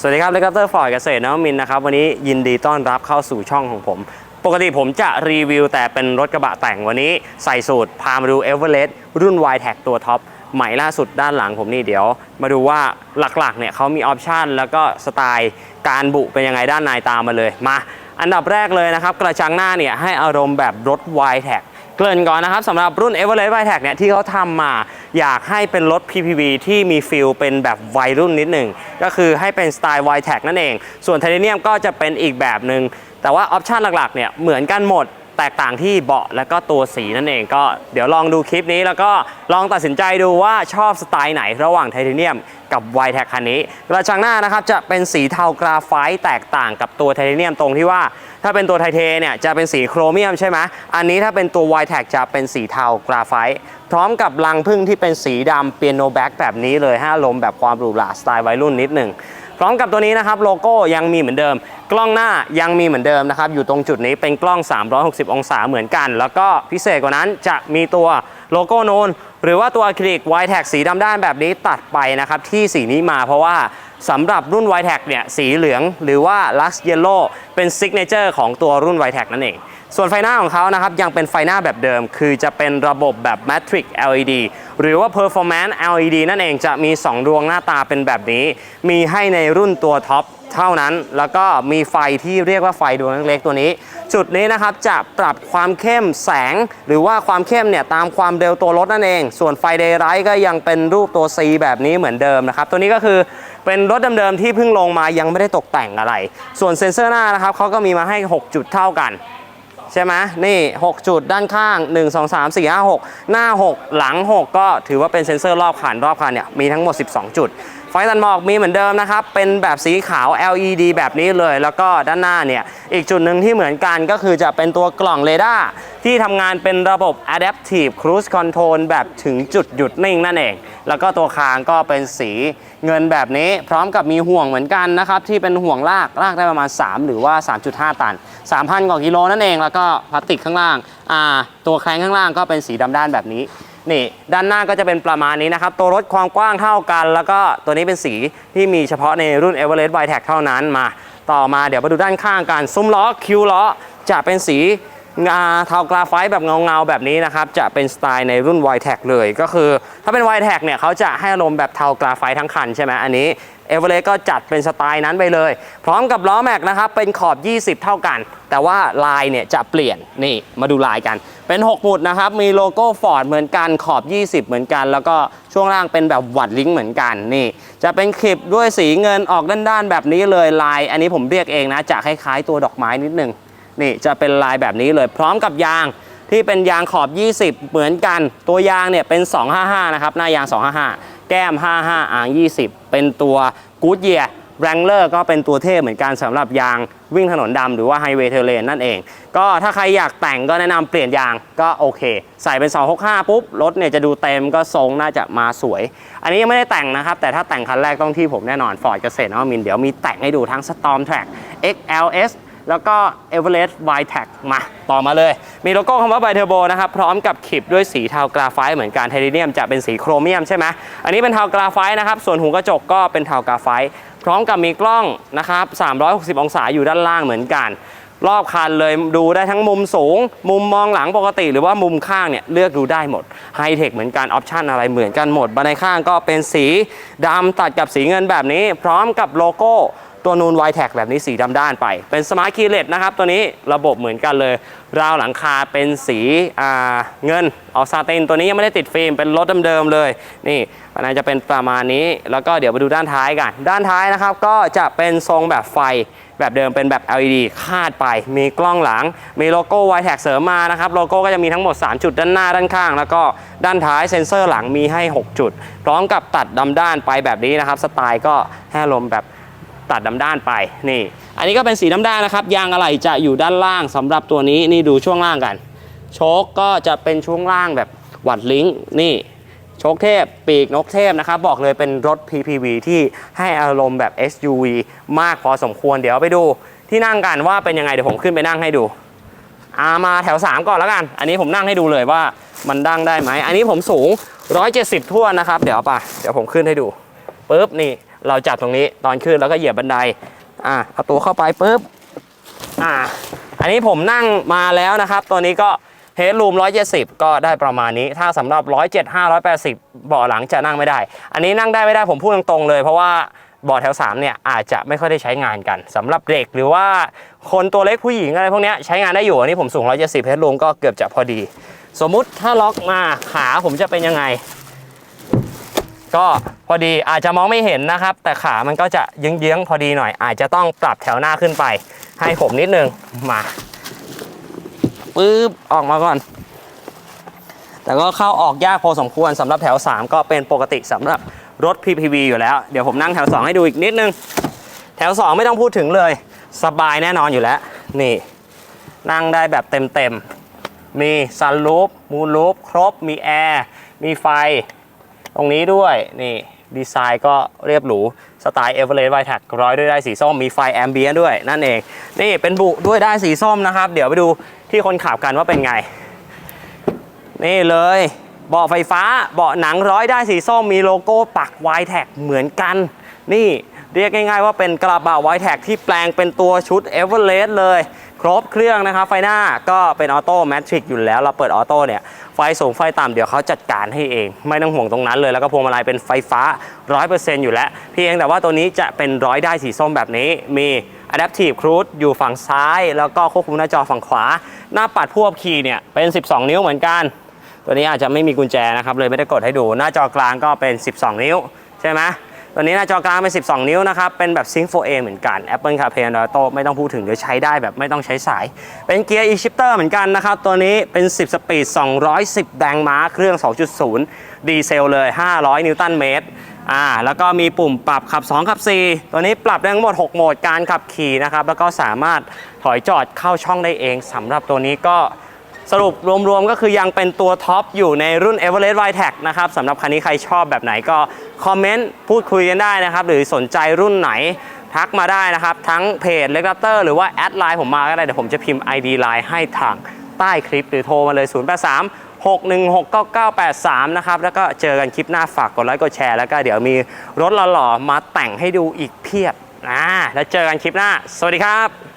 สวัสดีครับเลกเตอร์ฟอร์ดเกษตรนวมินนะครับวันนี้ยินดีต้อนรับเข้าสู่ช่องของผม ปกติผมจะรีวิวแต่เป็นรถกระบะแต่งวันนี้ใส่สูตรพามาดูเอเวอเรสต์รุ่น y t e c ตัวท็อปใหม่ล่าสุดด้านหลังผมนี่เดี๋ยว มาดูว่าหลักๆเนี่ยเขามีออปชันแล้วก็สไตล์การบุเป็นยังไงด้านในตามมาเลยมา อันดับแรกเลยนะครับ กระจังหน้าเนี่ยให้อารมณ์แบบรถ y t e c เกริ่นก่อนนะครับสำหรับรุ่น Everest y t e c เนี่ยที่เขาทำมา อยากให้เป็นรถ PPV ที่มีฟิลเป็นแบบวัยรุ่นนิดหนึ่ง ก็คือให้เป็นสไตล์ y t e c นั่นเอง ส่วนไทเทเนียมก็จะเป็นอีกแบบหนึ่ง แต่ว่าออปชันหลักๆเนี่ยเหมือนกันหมดแตกต่างที่เบาะและก็ตัวสีนั่นเองก็เดี๋ยวลองดูคลิปนี้แล้วก็ลองตัดสินใจดูว่าชอบสไตล์ไหนระหว่างไทเทเนียมกับ y t e c คันนี้ กระจังหน้านะครับจะเป็นสีเทากราไฟต์แตกต่างกับตัวไทเทเนียมตรงที่ว่า ถ้าเป็นตัวไทเทเนี่ยจะเป็นสีโครเมียมใช่ไหมอันนี้ถ้าเป็นตัว y t e c จะเป็นสีเทากราไฟต์พร้อมกับรังพึ่งที่เป็นสีดำเปียโนแบ็กแบบนี้เลยให้ารมแบบความหรูหราสไตล์วัยรุ่นนิดหนึ่งพร้อมกับตัวนี้นะครับโลโก้ยังมีเหมือนเดิม กล้องหน้ายังมีเหมือนเดิมนะครับอยู่ตรงจุดนี้เป็นกล้อง 360 องศาเหมือนกัน แล้วก็พิเศษกว่านั้นจะมีตัว โลโก้นูนหรือว่าตัวอะคริลิก y t e c สีดำด้านแบบนี้ตัดไปนะครับที่สีนี้มาเพราะว่าสำหรับรุ่นไวแท็กเนี่ยสีเหลืองหรือว่าลัคเยลโล่เป็นซิกเนเจอร์ของตัวรุ่นไวแท็กนั่นเอง ส่วนไฟหน้าของเขานะครับยังเป็นไฟหน้าแบบเดิม คือจะเป็นระบบแบบ Matrix LED หรือว่า Performance LED นั่นเองจะมี 2 ดวงหน้าตาเป็นแบบนี้ มีให้ในรุ่นตัวท็อปเท่านั้น แล้วก็มีไฟที่เรียกว่าไฟดวงเล็กๆตัวนี้ จุดนี้นะครับจะปรับความเข้มแสง หรือว่าความเข้มเนี่ยตามความเร็วตัวรถนั่นเอง ส่วนไฟเดย์ไรท์ก็ยังเป็นรูปตัว C แบบนี้เหมือนเดิมนะครับตัวนี้ก็คือเป็นรถเดิมๆที่เพิ่งลงมายังไม่ได้ตกแต่งอะไร ส่วนเซ็นเซอร์หน้านะครับเขาก็มีมาให้ 6 จุดเท่ากัน ใช่ไหมนี่ 6 จุดด้านข้าง 1 2 3 4 5 6 หน้า 6 หลัง 6 ก็ถือว่าเป็นเซ็นเซอร์รอบคันรอบคันเนี่ยมีทั้งหมด 12 จุด ไฟตัดหมอกมีเหมือนเดิมนะครับ เป็นแบบสีขาว LED แบบนี้เลย แล้วก็ด้านหน้าเนี่ย อีกจุดหนึ่งที่เหมือนกันก็คือจะเป็นตัวกล่องเรดาร์ที่ทำงานเป็นระบบ Adaptive Cruise Control แบบถึงจุดหยุดนิ่งนั่นเอง แล้วก็ตัวคางก็เป็นสีเงินแบบนี้ พร้อมกับมีห่วงเหมือนกันนะครับ ที่เป็นห่วงลากลากได้ประมาณ 3 หรือว่า 3.5 ตัน 3,000กว่ากิโลนั่นเอง แล้วก็พลาสติกข้างล่าง อ่า ตัวแครงข้างล่างก็เป็นสีดำด้านแบบนี้ นี่ด้านหน้าก็จะเป็นประมาณนี้นะครับ ตัวรถความกว้างเท่ากัน แล้วก็ตัวนี้เป็นสีที่มีเฉพาะในรุ่น Everest y t e c เท่านั้นมา ต่อมาเดี๋ยวมาดูด้านข้างกัน ซุ้มล้อคิวล้อจะเป็นสีงาเทากราไฟต์แบบเงาๆแบบนี้นะครับ จะเป็นสไตล์ในรุ่น y t e c เลยก็คือ ถ้าเป็น y t e c เนี่ยเขาจะให้อารมณ์แบบเทากราไฟต์ทั้งคันใช่ไหมอันนี้เอเวอเรสต์ก็จัดเป็นสไตล์นั้นไปเลย พร้อมกับล้อแม็กนะครับ เป็นขอบ 20 เท่ากัน แต่ว่าลายเนี่ยจะเปลี่ยนนี่มาดูลายกัน เป็น 6 หมุดนะครับ มีโลโก้ฟอร์ดเหมือนกัน ขอบ 20 เหมือนกัน แล้วก็ช่วงล่างเป็นแบบวัดลิงก์เหมือนกัน นี่ จะเป็นคลิปด้วยสีเงินออกด้านๆแบบนี้เลยลาย อันนี้ผมเรียกเองนะ จะคล้ายๆตัวดอกไม้นิดนึง นี่จะเป็นลายแบบนี้เลย พร้อมกับยางที่เป็นยางขอบ 20 เหมือนกัน ตัวยางเนี่ยเป็น 255 นะครับ หน้ายาง 255 แก้ม 55 อ่าง 20 เป็นตัวกูดเยีย แรงเลอร์ก็เป็นตัวเทพเหมือนกันสำหรับยางวิ่งถนนดำหรือว่าไฮเวย์เทเลนนั่นเอง ก็ถ้าใครอยากแต่งก็แนะนำเปลี่ยนยางก็โอเค ใส่เป็น 265 ปุ๊บ รถเนี่ยจะดูเต็มก็ทรงน่าจะมาสวย อันนี้ยังไม่ได้แต่งนะครับ แต่ถ้าแต่งคันแรกต้องที่ผมแน่นอนฟอร์ดเกษตรนวมินเดี๋ยวมีแต่งให้ดูทั้ง Storm Track XLS แล้วก็ Everest y t e c มา ต่อมาเลย มีโลโก้คำว่าไบเทอร์โบนะครับ พร้อมกับขีบด้วยสีเทากราไฟต์เหมือนกันไทเทเนียมจะเป็นสีโครเมียมใช่ไหมอันนี้เป็นเทากราไฟต์นะครับ ส่วนหูกระจกก็เป็นเทากราไฟต์พร้อมกับมีกล้องนะครับ 360 องศาอยู่ด้านล่างเหมือนกัน รอบคันเลยดูได้ทั้งมุมสูง มุมมองหลังปกติ หรือว่ามุมข้างเนี่ยเลือกดูได้หมดไฮเทคเหมือนกันออปชันอะไรเหมือนกันหมดบันไดข้างก็เป็นสีดำตัดกับสีเงินแบบนี้ พร้อมกับโลโก้ ตัวนูน y t e c แบบนี้สีดำด้านไป เป็นสมาร์ทคีย์เลสนะครับ ตัวนี้ระบบเหมือนกันเลย ราวหลังคาเป็นสีเงินออกซาตินตัวนี้ยังไม่ได้ติดฟิล์มเป็นรถเดิมๆเลย นี่มันอาจะเป็นประมาณนี้ แล้วก็เดี๋ยวไปดูด้านท้ายกัน ด้านท้ายนะครับก็จะเป็นทรงแบบไฟแบบเดิมเป็นแบบ LED คาดไป มีกล้องหลัง มีโลโก้ y t e c เสริมมานะครับ โลโก้ก็จะมีทั้งหมด 3 จุดด้านหน้าด้านข้าง แล้วก็ด้านท้ายเซ็นเซอร์หลังมีให้ 6 จุด พร้อมกับตัดดำด้านไปแบบนี้นะครับ สไตล์ก็ให้ลมแบบ ตัดดำด้านไปนี่ อันนี้ก็เป็นสีดำด้านนะครับ ยางอะไหล่จะอยู่ด้านล่างสำหรับตัวนี้นี่ดูช่วงล่างกัน โชคก็จะเป็นช่วงล่างแบบวัดลิงก์นี่โชคเทพ ปีกนกเทพนะครับ บอกเลยเป็นรถ PPV ที่ให้อารมณ์แบบ SUV มากพอสมควรเดี๋ยวไปดูที่นั่งกันว่าเป็นยังไงเดี๋ยวผมขึ้นไปนั่งให้ดูอามาแถว 3 ก่อนแล้วกัน อันนี้ผมนั่งให้ดูเลยว่ามันดังได้ไหม อันนี้ผมสูง 170ทั่วนนะครับ เดี๋ยวไปเดี๋ยวผมขึ้นให้ดูปุ๊บนี่ เราจับตรงนี้ตอนขึ้นแล้วก็เหยียบบันไดอะเอาตัวเข้าไปปุ๊บอะอันนี้ผมนั่งมาแล้วนะครับ ตัวนี้ก็เฮดรูม170 ก็ได้ประมาณนี้ ถ้าสำหรับ 175 180 เบาะหลังจะนั่งไม่ได้ อันนี้นั่งได้ไม่ได้ผมพูดตรงๆเลย เพราะว่าเบาะแถว3เนี่ยอาจจะไม่ค่อยได้ใช้งานกันสำหรับเด็กหรือว่าคนตัวเล็กผู้หญิงอะไรพวกนี้ใช้งานได้อยู่ อันนี้ผมสูง 170เฮดรูมก็เกือบจะพอดี สมมุติถ้าล็อกมาขาผมจะเป็นยังไง ก็พอดีอาจจะมองไม่เห็นนะครับ แต่ขามันก็จะเยื้องๆพอดีหน่อย อาจจะต้องปรับแถวหน้าขึ้นไป ให้ผมนิดนึงมาปึ๊บออกมาก่อน แต่ก็เข้าออกยากพอสมควรสำหรับแถว 3 ก็เป็นปกติสำหรับรถ PPV อยู่แล้ว เดี๋ยวผมนั่งแถว 2 ให้ดูอีกนิดนึง แถว 2 ไม่ต้องพูดถึงเลย สบายแน่นอนอยู่แล้ว นี่ นั่งได้แบบเต็มๆมีซันรูฟมูนรูฟครบมีแอร์มีไฟ ตรงนี้ด้วยนี่ดีไซน์ก็เรียบหรูสไตล์เอเวอเรสต์ไวแท็กร้อยด้วยได้สีส้มมีไฟแอมเบียนด้วยนั่นเอง นี่เป็นบุด้วยได้สีส้มนะครับ เดี๋ยวไปดูที่คนขับกันว่าเป็นไง นี่เลยเบาะไฟฟ้าเบาะหนังร้อยได้สีส้มมีโลโก้ปัก y t แท็กเหมือนกัน นี่เรียกง่ายๆว่าเป็นกระบะ y t แท็กที่แปลงเป็นตัวชุด e v e r e s t เลย ครบเครื่องนะครับไฟหน้าก็เป็นออโต้แมทริกอยู่แล้วเราเปิดออโต้เนี่ยไฟสูงไฟต่ำเดี๋ยวเขาจัดการให้เอง ไม่ต้องห่วงตรงนั้นเลยแล้วก็พวงมาลัยเป็นไฟฟ้า 100%อยู่แล้วเพียงแต่ว่าตัวนี้จะเป็นร้อยได้สีส้มแบบนี้มี Adaptive Cruise อยู่ฝั่งซ้าย แล้วก็ควบคุมหน้าจอฝั่งขวา หน้าปัดผู้ขับขี่เนี่ยเป็น 12 นิ้วเหมือนกัน ตัวนี้อาจจะไม่มีกุญแจนะครับเลยไม่ได้กดให้ดูหน้าจอกลางก็เป็น 12 นิ้วใช่ไหม ตัวนี้หน้าจอกลางเป็น 12 นิ้วนะครับ เป็นแบบ Sync 4A เหมือนกัน Apple CarPlay Android Auto ไม่ต้องพูดถึงเดี๋ยวใช้ได้แบบไม่ต้องใช้สาย เป็นเกียร์ e-shifter เหมือนกันนะครับ ตัวนี้เป็น 10 สปีด 210 แรงม้า เครื่อง 2.0 ดีเซลเลย 500 นิวตันเมตรอ่าแล้วก็มีปุ่มปรับขับ 2 ขับ 4 ตัวนี้ปรับได้ทั้งหมด 6 โหมดการขับขี่นะครับ แล้วก็สามารถถอยจอดเข้าช่องได้เองสำหรับตัวนี้ก็ สรุปรวมๆก็คือยังเป็นตัวท็อปอยู่ในรุ่น Everest y t e c นะครับสำหรับคันนี้ใครชอบแบบไหนก็คอมเมนต์พูดคุยกันได้นะครับ หรือสนใจรุ่นไหนทักมาได้นะครับ ทั้งเพจเลก a เตอร์หรือว่าแอดไลน์ผมมาก็ได้เดี๋ยวผมจะพิมพ์ ID ไลน์ให้ทางใต้คลิปหรือโทรมาเลย 083 6169983 นะครับ แล้วก็เจอกันคลิปหน้าฝากกดไลค์กดแชร์แล้วก็เดี๋ยวมีรถหล่อๆมาแต่งให้ดูอีกเพียบอ่าแล้วเจอกันคลิปหน้า สวัสดีครับ